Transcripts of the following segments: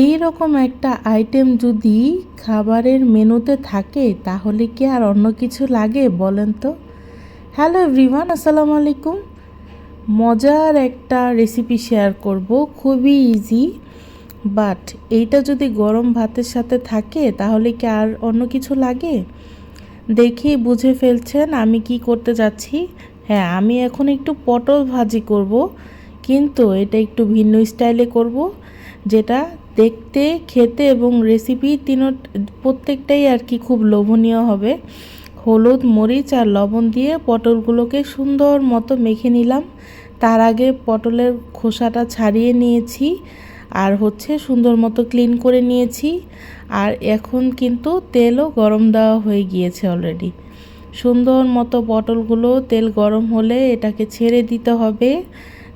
এই রকম একটা আইটেম যদি খাবারের মেনুতে থাকে, তাহলে কি আর অন্য কিছু লাগে বলেন তো? হ্যালো এভরিওয়ান আসসালামু আলাইকুম। মজার একটা রেসিপি শেয়ার করব, খুবই ইজি বাট এইটা যদি গরম ভাতের সাথে থাকে, তাহলে কি আর অন্য কিছু লাগে? দেখেই বুঝে ফেলছেন, আমি কি করতে যাচ্ছি? হ্যাঁ আমি এখন একটু পটল ভাজি করব, কিন্তু এটা একটু ভিন্ন স্টাইলে করব। যেটা দেখতে, খেতে এবং রেসিপি তিন প্রত্যেকটাই আর কি খুব লোভনীয় হবে। হলুদ, মরিচ আর লবণ দিয়ে পটলগুলোকে সুন্দর মতো মেখে নিলাম। তার আগে পটলের খোসাটা ছাড়িয়ে নিয়েছি আর হচ্ছে সুন্দর মতো ক্লিন করে নিয়েছি। আর এখন কিন্তু তেলও গরম দেওয়া হয়ে গিয়েছে অলরেডি সুন্দর মতো পটলগুলো তেল গরম হলে এটাকে ছেড়ে দিতে হবে।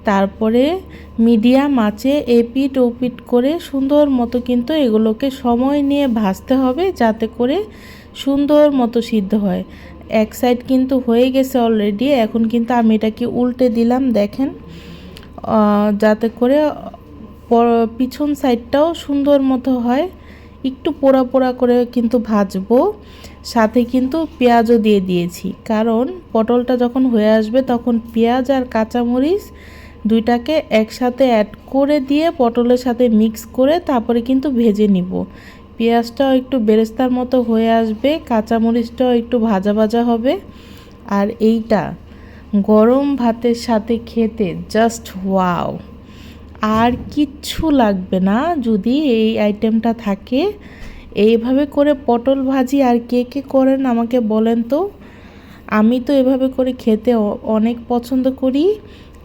তারপরে মিডিয়াম আঁচে এপিট ওপিট করে সুন্দর মতো কিন্তু এগুলোকে সময় নিয়ে ভাজতে হবে যাতে করে সুন্দর মতো সিদ্ধ হয়। এক সাইড কিন্তু হয়ে গেছে অলরেডি এখন কিন্তু আমি এটাকে উল্টে দিলাম, দেখেন। যাতে করে পিছন সাইডটাও সুন্দর মতো হয়। একটু পোড়া পোড়া করে কিন্তু ভাজবো। সাথে কিন্তু পেঁয়াজও দিয়ে দিয়েছি। কারণ পটলটা যখন হয়ে আসবে তখন পেঁয়াজ আর কাঁচামরিচ দুইটাকে একসাথে অ্যাড করে দিয়ে পটলের সাথে মিক্স করে তারপরে কিন্তু ভেজে নিব। পেঁয়াজটাও একটু বেরেস্তার মতো হয়ে আসবে, কাঁচামরিচটাও একটু ভাজা ভাজা হবে। আর এইটা গরম ভাতের সাথে খেতে জাস্ট ওয়াও আর কিচ্ছু লাগবে না, যদি এই আইটেমটা থাকে। এইভাবে করে পটল ভাজি আর কে কে করেন আমাকে বলেন তো। আমি তো এভাবে করে খেতে অনেক পছন্দ করি।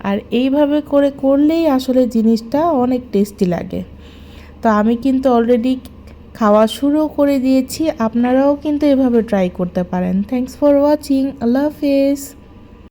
আর এইভাবে করে করলেই আসলে জিনিসটা অনেক টেস্টি লাগে। তো আমি কিন্তু অলরেডি খাওয়া শুরু করে দিয়েছি, আপনারাও কিন্তু এভাবে ট্রাই করতে পারেন। থ্যাংকস ফর ওয়াচিং আল্লাহ হাফেজ।